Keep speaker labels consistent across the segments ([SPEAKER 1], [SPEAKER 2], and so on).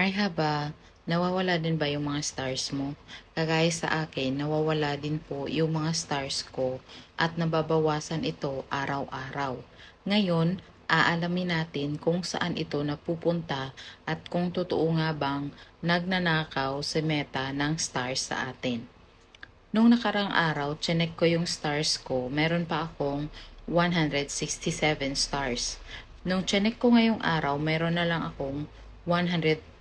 [SPEAKER 1] Merhaba, nawawala din ba yung mga stars mo? Kagaya sa akin, nawawala din po yung mga stars ko at nababawasan ito araw-araw. Ngayon, aalamin natin kung saan ito napupunta at kung totoo nga bang nagnanakaw si Meta ng stars sa atin. Nung nakarang araw, chinek ko yung stars ko, meron pa akong 167 stars. Nung chinek ko ngayong araw, meron na lang akong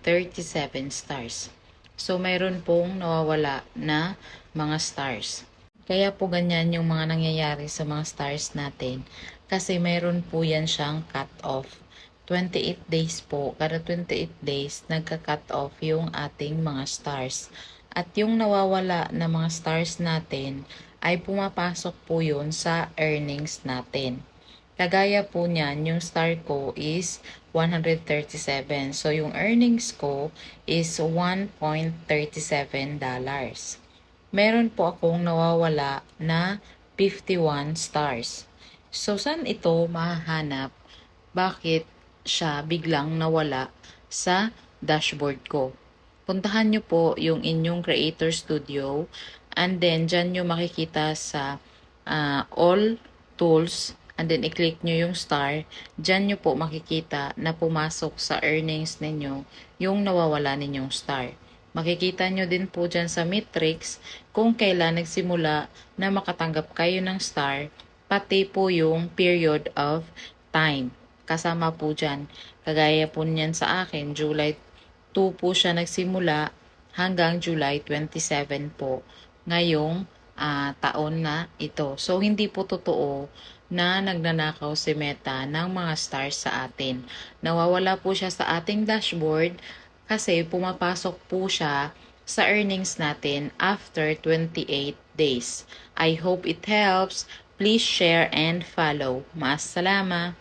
[SPEAKER 1] 137 stars. So, meron pong nawawala na mga stars. Kaya po ganyan yung mga nangyayari sa mga stars natin. Kasi meron po yan siyang cut-off. 28 days po, kada 28 days, nagka-cut off yung ating mga stars. At yung nawawala na mga stars natin, ay pumapasok po yun sa earnings natin. Kagaya po niyan, yung star ko is 137. So, yung earnings ko is 1.37 dollars. Meron po akong nawawala na 51 stars. So, saan ito mahanap? Bakit siya biglang nawala sa dashboard ko? Puntahan nyo po yung inyong Creator Studio and then dyan nyo makikita sa ah, All Tools and then i-click nyo yung star, dyan nyo po makikita na pumasok sa earnings ninyo yung nawawala ninyong star. Makikita nyo din po dyan sa matrix kung kailan nagsimula na makatanggap kayo ng star, pati po yung period of time. Kasama po dyan. Kagaya po niyan sa akin, July 2 po siya nagsimula hanggang July 27 po ngayong ah, taon na ito. So, hindi po totoo na nagnanakaw si Meta ng mga stars sa atin. Nawawala po siya sa ating dashboard kasi pumapasok po siya sa earnings natin after 28 days. I hope it helps. Please share and follow. Maas salama.